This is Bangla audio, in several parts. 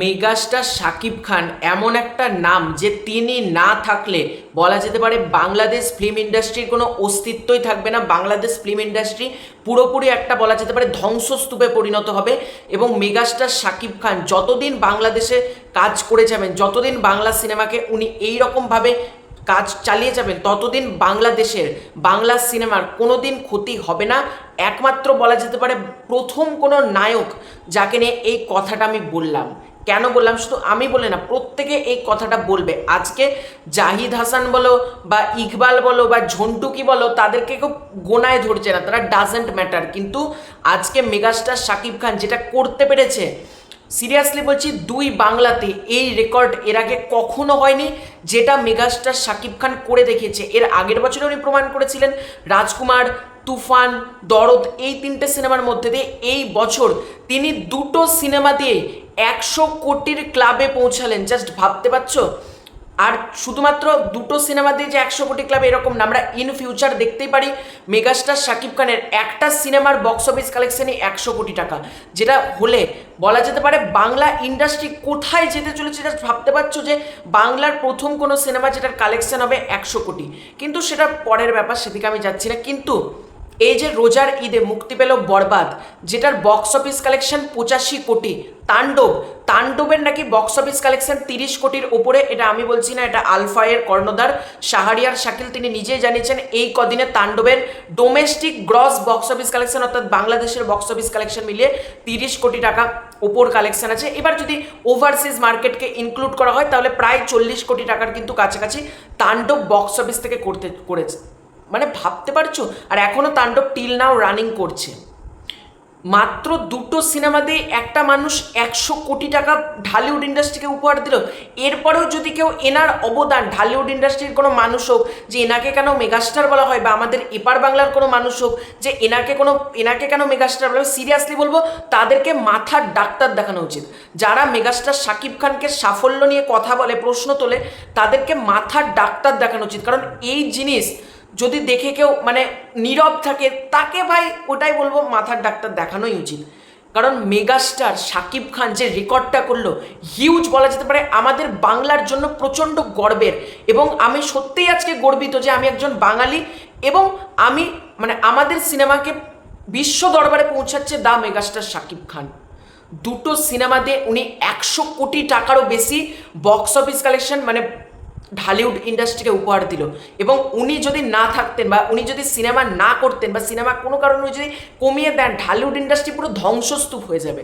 মেগাস্টার সাকিব খান এমন একটা নাম যে তিনি না থাকলে বলা যেতে পারে বাংলাদেশ ফিল্ম ইন্ডাস্ট্রির কোনো অস্তিত্বই থাকবে না। বাংলাদেশ ফিল্ম ইন্ডাস্ট্রি পুরোপুরি একটা বলা যেতে পারে ধ্বংসস্তূপে পরিণত হবে এবং মেগাস্টার সাকিব খান যতদিন বাংলাদেশে কাজ করে যাবেন, যতদিন বাংলা সিনেমাকে উনি এই রকমভাবে কাজ চালিয়ে যাবেন, ততদিন বাংলাদেশের বাংলা সিনেমার কোনো দিন ক্ষতি হবে না। একমাত্র বলা যেতে পারে প্রথম কোনো নায়ক যাকে নিয়ে এই কথাটা আমি বললাম। কেন বললাম? শুধু আমি বলে না, প্রত্যেকে এই কথাটা বলবে। আজকে জাহিদ হাসান বলো বা ইকবাল বলো বা ঝন্টুকি বলো, তাদেরকে কেউ গোনায় ধরছে না, তারা ডাজেন্ট ম্যাটার কিন্তু আজকে মেগাস্টার শাকিব খান যেটা করতে পেরেছে সিরিয়াসলি বলছি, দুই বাংলাতে এই রেকর্ড এর আগে কখনো হয়নি, যেটা মেগাস্টার শাকিব খান করে দেখিয়েছে। এর আগের বছরে উনি প্রমাণ করেছিলেন, রাজকুমার, তুফান, দরদ, এই তিনটে সিনেমার মধ্যে দিয়ে এই বছর তিনি দুটো সিনেমা দিয়ে একশো কোটির ক্লাবে পৌঁছালেন। জাস্ট ভাবতে পারছ? আর শুধুমাত্র দুটো সিনেমা দিয়ে যে একশো কোটি ক্লাব এরকম না, আমরা ইন ফিউচার দেখতেই পারি মেগাস্টার শাকিব খানের একটা সিনেমার বক্স অফিস কালেকশনই একশো কোটি টাকা, যেটা হলে বলা যেতে পারে বাংলা ইন্ডাস্ট্রি কোথায় যেতে চলেছে জাস্ট ভাবতে পারছ যে বাংলার প্রথম কোনো সিনেমা যেটার কালেকশন হবে একশো কোটি। কিন্তু সেটা পরের ব্যাপার, সেদিকে আমি যাচ্ছি না। কিন্তু এই যে রোজার ঈদে মুক্তি পেল বরবাদ, যেটার বক্স অফিস কালেকশন পঁচাশি কোটি। তাণ্ডব, তাণ্ডবের নাকি বক্স অফিস কালেকশন তিরিশ কোটির ওপরে এটা আমি বলছি না, এটা আলফায়ের কর্ণধার শাহারিয়ার শাকিল, তিনি নিজেই জানিয়েছেন এই কদিনে তাণ্ডবের domestic gross box office collection অর্থাৎ বাংলাদেশের বক্স অফিস কালেকশন মিলিয়ে তিরিশ কোটি টাকা ওপর কালেকশন আছে। এবার যদি ওভারসিজ মার্কেটকে ইনক্লুড করা হয়, তাহলে প্রায় চল্লিশ কোটি টাকার কিন্তু কাছাকাছি তাণ্ডব বক্স অফিস থেকে করতে, করেছে। মানে ভাবতে পারছ? আর এখনও তাণ্ডব টিল নাও রানিং করছে। মাত্র দুটো সিনেমা দিয়ে একটা মানুষ একশো কোটি টাকা ঢালিউড ইন্ডাস্ট্রিকে উপহার দিল। এরপরেও যদি কেউ এনার অবদান, ঢালিউড ইন্ডাস্ট্রির কোনো মানুষ হোক, যে এনাকে কেন মেগাস্টার বলা হয়, বা আমাদের এপার বাংলার কোনো মানুষ হোক, যে এনাকে কোনো, এনাকে কেন মেগাস্টার বলা সিরিয়াসলি বলব, তাদেরকে মাথার ডাক্তার দেখানো উচিত। যারা মেগাস্টার শাকিব খানকে সাফল্য নিয়ে কথা বলে, প্রশ্ন তোলে, তাদেরকে মাথার ডাক্তার দেখানো উচিত। কারণ এই জিনিস যদি দেখে কেউ মানে নীরব থাকে, তাকে ভাই ওটাই বলব মাথার ডাক্তার দেখানোই উচিত কারণ মেগাস্টার শাকিব খান যে রেকর্ডটা করল, হিউজ বলা যেতে পারে আমাদের বাংলার জন্য প্রচণ্ড গর্বের। এবং আমি সত্যিই আজকে গর্বিত যে আমি একজন বাঙালি এবং আমি মানে আমাদের সিনেমাকে বিশ্ব দরবারে পৌঁছাচ্ছে দা মেগাস্টার শাকিব খান। দুটো সিনেমা দিয়ে উনি একশো কোটি টাকারও বেশি বক্স অফিস কালেকশন মানে ঢালিউড ইন্ডাস্ট্রিকে উপহার দিল। এবং উনি যদি না থাকতেন বা উনি যদি সিনেমা না করতেন বা সিনেমা কোনো কারণে যদি কমিয়ে দেন ঢালিউড ইন্ডাস্ট্রি পুরো ধ্বংসস্তূপ হয়ে যাবে।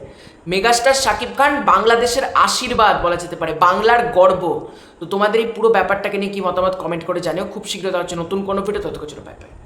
মেগাস্টার শাকিব খান বাংলাদেশের আশীর্বাদ বলা যেতে পারে, বাংলার গর্ব। তো তোমাদের এই পুরো ব্যাপারটাকে নিয়ে কি মতামত কমেন্ট করে জানিও। খুব শীঘ্র দেওয়া হচ্ছে নতুন কোনো ভিডিও ততক্ষণ বাই বাই